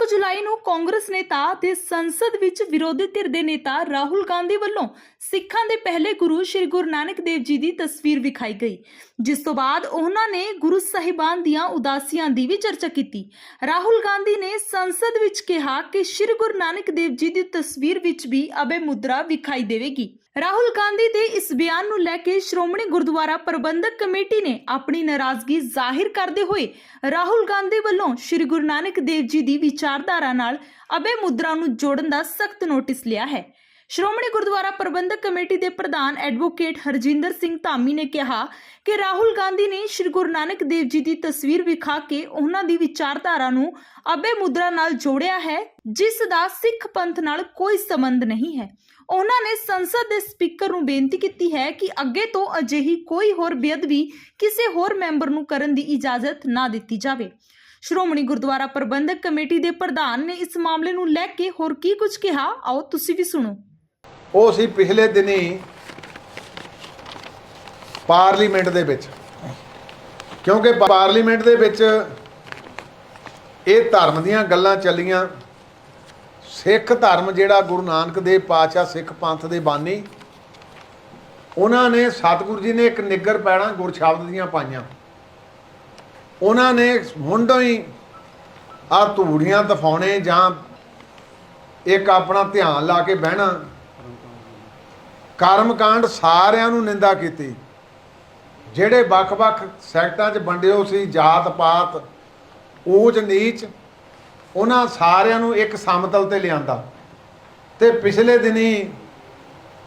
1 ਜੁਲਾਈ ਨੂੰ ਕਾਂਗਰਸ ਨੇਤਾ ਤੇ ਸੰਸਦ ਵਿੱਚ ਵਿਰੋਧੀ ਧਿਰ ਦੇ ਨੇਤਾ ਰਾਹੁਲ ਗਾਂਧੀ ਵੱਲੋਂ ਸਿੱਖਾਂ ਦੇ ਪਹਿਲੇ ਗੁਰੂ ਸ੍ਰੀ ਗੁਰੂ ਨਾਨਕ ਦੇਵ ਜੀ ਦੀ ਤਸਵੀਰ ਵਿਖਾਈ ਗਈ, ਜਿਸ ਤੋਂ ਬਾਅਦ ਉਹਨਾਂ ਨੇ ਗੁਰੂ ਸਾਹਿਬਾਨ ਦੀਆਂ ਉਦਾਸੀਆਂ ਦੀ ਵੀ ਚਰਚਾ ਕੀਤੀ। ਰਾਹੁਲ ਗਾਂਧੀ ਨੇ ਸੰਸਦ ਵਿੱਚ ਕਿਹਾ ਕਿ ਸ੍ਰੀ ਗੁਰੂ ਨਾਨਕ ਦੇਵ ਜੀ ਦੀ ਤਸਵੀਰ ਵਿੱਚ ਵੀ ਅਬੇ ਮੁਦਰਾ ਵਿਖਾਈ ਦੇਵੇਗੀ। ਰਾਹੁਲ ਗਾਂਧੀ ਦੇ ਇਸ ਬਿਆਨ ਨੂੰ ਲੈ ਕੇ ਸ਼੍ਰੋਮਣੀ ਗੁਰਦੁਆਰਾ ਪ੍ਰਬੰਧਕ ਕਮੇਟੀ ਨੇ ਆਪਣੀ ਨਾਰਾਜ਼ਗੀ ਜ਼ਾਹਿਰ ਕਰਦੇ ਹੋਏ ਰਾਹੁਲ ਗਾਂਧੀ ਵੱਲੋਂ ਸ੍ਰੀ ਗੁਰੂ ਨਾਨਕ ਦੇਵ ਜੀ ਦੀ ਵਿਚਾਰਧਾਰਾ ਨਾਲ ਅਬੇ ਮੁਦਰਾ ਨੂੰ ਜੋੜਨ ਦਾ ਸਖਤ ਨੋਟਿਸ ਲਿਆ ਹੈ। ਸ਼੍ਰੋਮਣੀ ਗੁਰਦੁਆਰਾ ਪ੍ਰਬੰਧਕ ਕਮੇਟੀ ਦੇ ਪ੍ਰਧਾਨ ਐਡਵੋਕੇਟ ਹਰਜਿੰਦਰ ਸਿੰਘ ਧਾਮੀ ਨੇ ਕਿਹਾ ਕਿ ਰਾਹੁਲ ਗਾਂਧੀ ਨੇ ਸ੍ਰੀ ਗੁਰੂ ਨਾਨਕ ਦੇਵ ਜੀ ਦੀ ਤਸਵੀਰ ਵਿਖਾ ਕੇ ਉਹਨਾਂ ਦੀ ਵਿਚਾਰਧਾਰਾ ਨੂੰ ਅਬੇ ਮੁਦਰਾ ਨਾਲ ਜੋੜਿਆ ਹੈ, ਜਿਸ ਦਾ ਸਿੱਖ ਪੰਥ ਨਾਲ ਕੋਈ ਸੰਬੰਧ ਨਹੀਂ ਹੈ। ਉਹਨਾਂ ਨੇ ਸੰਸਦ ਦੇ ਸਪੀਕਰ ਨੂੰ ਬੇਨਤੀ ਕੀਤੀ ਹੈ ਕਿ ਅੱਗੇ ਤੋਂ ਅਜਿਹੀ ਕੋਈ ਹੋਰ ਬੇਅਦਬੀ ਕਿਸੇ ਹੋਰ ਮੈਂਬਰ ਨੂੰ ਕਰਨ ਦੀ ਇਜਾਜ਼ਤ ਨਾ ਦਿੱਤੀ ਜਾਵੇ। ਸ਼੍ਰੋਮਣੀ ਗੁਰਦੁਆਰਾ ਪ੍ਰਬੰਧਕ ਕਮੇਟੀ ਦੇ ਪ੍ਰਧਾਨ ਨੇ ਇਸ ਮਾਮਲੇ ਨੂੰ ਲੈ ਕੇ ਹੋਰ ਕੀ ਕੁਝ ਕਿਹਾ? ਆਓ ਤੁਸੀਂ ਵੀ ਸੁਣੋ। ਉਹ ਸੀ ਪਿਛਲੇ ਦਿਨੀ ਪਾਰਲੀਮੈਂਟ ਦੇ ਵਿੱਚ। ਕਿਉਂਕਿ ਪਾਰਲੀਮੈਂਟ ਦੇ ਵਿੱਚ ਇਹ ਧਰਮ ਦੀਆਂ ਗੱਲਾਂ ਚੱਲੀਆਂ। ਸਿੱਖ ਧਰਮ ਜਿਹੜਾ ਗੁਰੂ ਨਾਨਕ ਦੇਵ ਪਾਤਸ਼ਾਹ ਸਿੱਖ ਪੰਥ ਦੇ ਬਾਨੀ, ਉਹਨਾਂ ਨੇ ਸਤਿਗੁਰੂ ਜੀ ਨੇ ਇੱਕ ਨਿੱਗਰ ਪੈਣਾ ਗੁਰਸ਼ਬਦ ਦੀਆਂ ਪਾਈਆਂ। ਉਹਨਾਂ ਨੇ ਮੁੰਡੋਂ ਹੀ ਆ ਧੂੜੀਆਂ ਦਫਾਉਣੇ ਜਾਂ ਇੱਕ ਆਪਣਾ ਧਿਆਨ ਲਾ ਕੇ ਬਹਿਣਾ। ਕਰਮਕਾਂਡ ਸਾਰਿਆਂ ਨੂੰ ਨਿੰਦਾ ਕੀਤੀ। ਜਿਹੜੇ ਵੱਖ-ਵੱਖ ਸੈਕਟਾਂ 'ਚ ਵੰਡਿਓ ਸੀ, ਜਾਤ ਪਾਤ, ਊਚ ਨੀਚ, ਉਹਨਾਂ ਸਾਰਿਆਂ ਨੂੰ ਇੱਕ ਸਮਤਲ ਤੇ ਲਿਆਂਦਾ। ਤੇ ਪਿਛਲੇ ਦਿਨੀ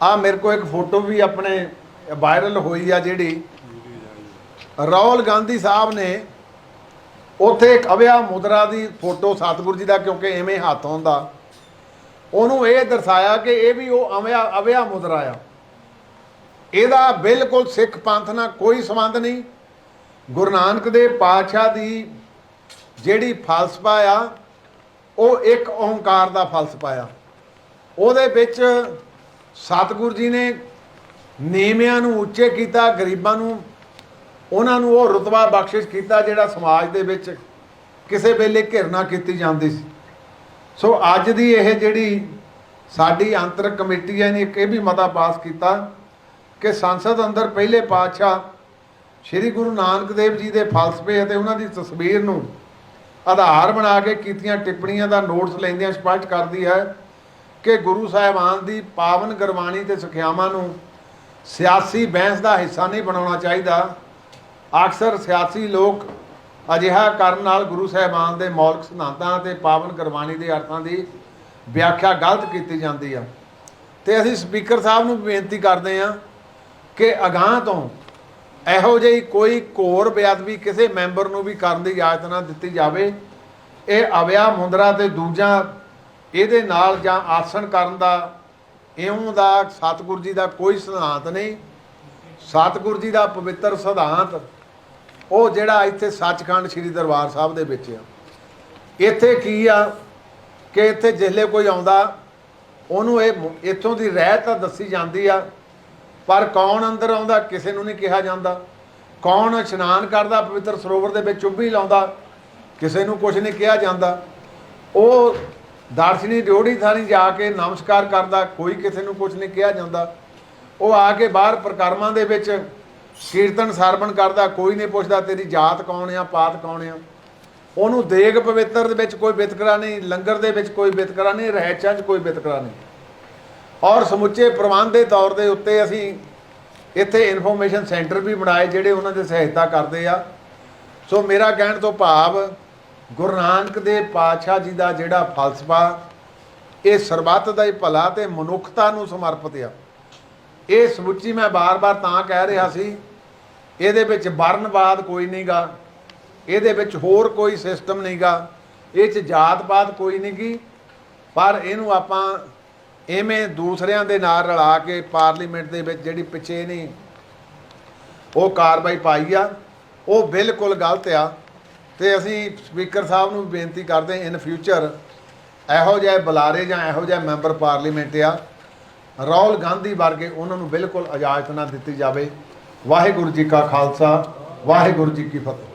ਆ ਮੇਰੇ ਕੋਲ ਇੱਕ ਫੋਟੋ ਵੀ ਆਪਣੇ ਵਾਇਰਲ ਹੋਈ ਆ ਜਿਹੜੀ। ਰਾਹੁਲ ਗਾਂਧੀ ਸਾਹਿਬ ਨੇ ਉੱਥੇ ਇੱਕ ਅਵਿਆ ਮੁਦਰਾ ਦੀ ਫੋਟੋ ਸਤਿਗੁਰੂ ਜੀ ਦਾ, ਕਿਉਂਕਿ ਐਵੇਂ ਹੱਥ ਹੁੰਦਾ ਉਹਨੂੰ ਇਹ ਦਰਸਾਇਆ ਕਿ ਇਹ ਵੀ ਉਹ ਅਵਿਆ ਅਵਿਆ ਮੁਦਰਾ ਆ ਇਹਦਾ ਬਿਲਕੁਲ ਸਿੱਖ ਪੰਥ ਨਾਲ ਕੋਈ ਸੰਬੰਧ ਨਹੀਂ। ਗੁਰੂ ਨਾਨਕ ਦੇਵ ਪਾਤਸ਼ਾਹ ਦੀ ਜਿਹੜੀ ਫਲਸਫਾ ਆ, ਉਹ ਇੱਕ ਓੰਕਾਰ ਦਾ ਫਲਸਫਾ ਆ। ਉਹਦੇ ਵਿੱਚ ਸਤਿਗੁਰੂ ਜੀ ਨੇ ਨੀਵਿਆਂ ਨੂੰ ਉੱਚੇ ਕੀਤਾ, ਗਰੀਬਾਂ ਨੂੰ, ਉਹਨਾਂ ਨੂੰ ਉਹ ਰਤਬਾ ਬਖਸ਼ਿਸ਼ ਕੀਤਾ, ਜਿਹੜਾ ਸਮਾਜ ਦੇ ਵਿੱਚ ਕਿਸੇ ਵੇਲੇ ਘਿਰਨਾ ਕੀਤੀ ਜਾਂਦੀ ਸੀ। ਸੋ ਅੱਜ ਦੀ ਇਹ ਜਿਹੜੀ ਸਾਡੀ ਅੰਤਰ ਕਮੇਟੀ ਹੈ ਨੇ ਇੱਕ ਇਹ ਵੀ ਮਤਾ ਪਾਸ ਕੀਤਾ ਕਿ ਸੰਸਦ ਅੰਦਰ ਪਹਿਲੇ ਪਾਤਸ਼ਾਹ ਸ੍ਰੀ ਗੁਰੂ ਨਾਨਕ ਦੇਵ ਜੀ ਦੇ ਫਲਸਫੇ ਅਤੇ ਉਹਨਾਂ ਦੀ ਤਸਵੀਰ ਨੂੰ ਆਧਾਰ ਬਣਾ ਕੇ ਕੀਤੀਆਂ ਟਿੱਪਣੀਆਂ ਦਾ ਨੋਟਸ ਲੈਂਦਿਆਂ ਸਪਸ਼ਟ ਕਰਦੀ ਹੈ ਕਿ ਗੁਰੂ ਸਾਹਿਬਾਨ ਦੀ ਪਾਵਨ ਗੁਰਬਾਣੀ ਤੇ ਸਿੱਖਿਆਵਾਂ ਨੂੰ ਸਿਆਸੀ ਬਹਿਸ ਦਾ ਹਿੱਸਾ ਨਹੀਂ ਬਣਾਉਣਾ ਚਾਹੀਦਾ। ਅਕਸਰ ਸਿਆਸੀ ਲੋਕ ਅਜਿਹਾ ਕਰਨ ਨਾਲ ਗੁਰੂ ਸਾਹਿਬਾਨ ਦੇ ਮੌਲਿਕ ਸਿਧਾਂਤਾਂ ਤੇ ਪਾਵਨ ਗੁਰਬਾਣੀ ਦੇ ਅਰਥਾਂ ਦੀ ਵਿਆਖਿਆ ਗਲਤ ਕੀਤੀ ਜਾਂਦੀ ਆ। ਤੇ ਅਸੀਂ ਸਪੀਕਰ ਸਾਹਿਬ ਨੂੰ ਬੇਨਤੀ ਕਰਦੇ ਹਾਂ ਕਿ ਅਗਾਹ ਤੋਂ ਇਹੋ ਜਿਹੀ ਕੋਈ ਘੋਰ ਬੇਅਦਬੀ ਕਿਸੇ ਮੈਂਬਰ ਨੂੰ ਵੀ ਕਰਨ ਦੀ ਇਜਾਜ਼ਤ ਨਾ ਦਿੱਤੀ ਜਾਵੇ। ਇਹ ਅਵਿਆ ਮੁੰਦਰਾ ਤੇ ਦੂਜਾ ਇਹਦੇ ਨਾਲ ਜਾਂ ਆਸਣ ਕਰਨ ਦਾ, ਇਉਂ ਦਾ, ਸਤਿਗੁਰੂ ਜੀ ਦਾ ਕੋਈ ਸਿਧਾਂਤ ਨਹੀਂ। ਸਤਿਗੁਰੂ ਜੀ ਦਾ ਪਵਿੱਤਰ ਸਿਧਾਂਤ ਉਹ ਜਿਹੜਾ ਇੱਥੇ ਸੱਚਖੰਡ ਸ੍ਰੀ ਦਰਬਾਰ ਸਾਹਿਬ ਦੇ ਵਿੱਚ ਆ। ਇੱਥੇ ਕੀ ਆ ਕਿ ਇੱਥੇ ਜਿਸਲੇ ਕੋਈ ਆਉਂਦਾ, ਉਹਨੂੰ ਇਹ ਇੱਥੋਂ ਦੀ ਰਹਿ ਤਾਂ ਦੱਸੀ ਜਾਂਦੀ ਆ, ਪਰ ਕੌਣ ਅੰਦਰ ਆਉਂਦਾ, ਕਿਸੇ ਨੂੰ ਨਹੀਂ ਕਿਹਾ ਜਾਂਦਾ। ਕੌਣ ਇਸ਼ਨਾਨ ਕਰਦਾ, ਪਵਿੱਤਰ ਸਰੋਵਰ ਦੇ ਵਿੱਚ ਚੁੱਭੀ ਲਾਉਂਦਾ, ਕਿਸੇ ਨੂੰ ਕੁਝ ਨਹੀਂ ਕਿਹਾ ਜਾਂਦਾ। ਉਹ ਦਾਰਸ਼ਨੀ ਡਿਓੜੀ ਥਾਣੀ ਜਾ ਕੇ ਨਮਸਕਾਰ ਕਰਦਾ, ਕੋਈ ਕਿਸੇ ਨੂੰ ਕੁਝ ਨਹੀਂ ਕਿਹਾ ਜਾਂਦਾ। ਉਹ ਆ ਕੇ ਬਾਹਰ ਪ੍ਰਕਰਮਾਂ ਦੇ ਵਿੱਚ ਕੀਰਤਨ ਸਰਵਣ ਕਰਦਾ, ਕੋਈ ਨਹੀਂ ਪੁੱਛਦਾ ਤੇਰੀ ਜਾਤ ਕੌਣ ਆ, ਪਾਤ ਕੌਣ ਆ। ਉਹਨੂੰ ਦੇਗ ਪਵਿੱਤਰ ਦੇ ਵਿੱਚ ਕੋਈ ਵਿਤਕਰਾ ਨਹੀਂ, ਲੰਗਰ ਦੇ ਵਿੱਚ ਕੋਈ ਵਿਤਕਰਾ ਨਹੀਂ, ਰਹਿਚਾਂ 'ਚ ਕੋਈ ਵਿਤਕਰਾ ਨਹੀਂ। ਔਰ ਸਮੁੱਚੇ ਪ੍ਰਬੰਧ ਦੇ ਤੌਰ ਦੇ ਉੱਤੇ ਅਸੀਂ ਇੱਥੇ ਇਨਫੋਰਮੇਸ਼ਨ ਸੈਂਟਰ ਵੀ ਬਣਾਏ, ਜਿਹੜੇ ਉਹਨਾਂ ਦੇ ਸਹਾਇਤਾ ਕਰਦੇ ਆ। ਸੋ ਮੇਰਾ ਕਹਿਣ ਤੋਂ ਭਾਵ, ਗੁਰੂ ਨਾਨਕ ਦੇਵ ਪਾਤਸ਼ਾਹ ਜੀ ਦਾ ਜਿਹੜਾ ਫਲਸਫਾ, ਇਹ ਸਰਬੱਤ ਦਾ ਹੀ ਭਲਾ ਤੇ ਮਨੁੱਖਤਾ ਨੂੰ ਸਮਰਪਿਤ ਆ। ਇਹ ਸਮੁੱਚੀ ਮੈਂ ਬਾਰ-ਬਾਰ ਤਾਂ ਕਹਿ ਰਿਹਾ ਸੀ, ਇਹਦੇ ਵਿੱਚ ਵਰਨਵਾਦ ਕੋਈ ਨਹੀਂਗਾ, ਇਹਦੇ ਵਿੱਚ ਹੋਰ ਕੋਈ ਸਿਸਟਮ ਨਹੀਂਗਾ, ਇਹ ਚ ਜਾਤ-ਪਾਤ ਕੋਈ ਨਹੀਂਗੀ, ਪਰ ਇਹਨੂੰ ਆਪਾਂ ਐਵੇਂ ਦੂਸਰਿਆਂ ਦੇ ਨਾਲ ਰਲਾ ਕੇ ਪਾਰਲੀਮੈਂਟ ਦੇ ਵਿੱਚ ਜਿਹੜੀ ਪਿੱਛੇ ਨਹੀਂ ਉਹ ਕਾਰਵਾਈ ਪਾਈ ਆ, ਉਹ ਬਿਲਕੁਲ ਗਲਤ ਆ, ਤੇ ਅਸੀਂ ਸਪੀਕਰ ਸਾਹਿਬ ਨੂੰ ਬੇਨਤੀ ਕਰਦੇ ਇਨ ਫਿਊਚਰ ਇਹੋ ਜਿਹੇ ਬੁਲਾਰੇ ਜਾਂ ਇਹੋ ਜਿਹੇ ਮੈਂਬਰ ਪਾਰਲੀਮੈਂਟ ਆ ਰਾਹੁਲ ਗਾਂਧੀ ਵਰਗੇ ਉਹਨਾਂ ਨੂੰ ਬਿਲਕੁਲ ਇਜਾਜ਼ਤ ਨਾ ਦਿੱਤੀ ਜਾਵੇ। ਵਾਹਿਗੁਰੂ ਜੀ ਕਾ ਖਾਲਸਾ, ਵਾਹਿਗੁਰੂ ਜੀ ਕੀ ਫਤਿਹ।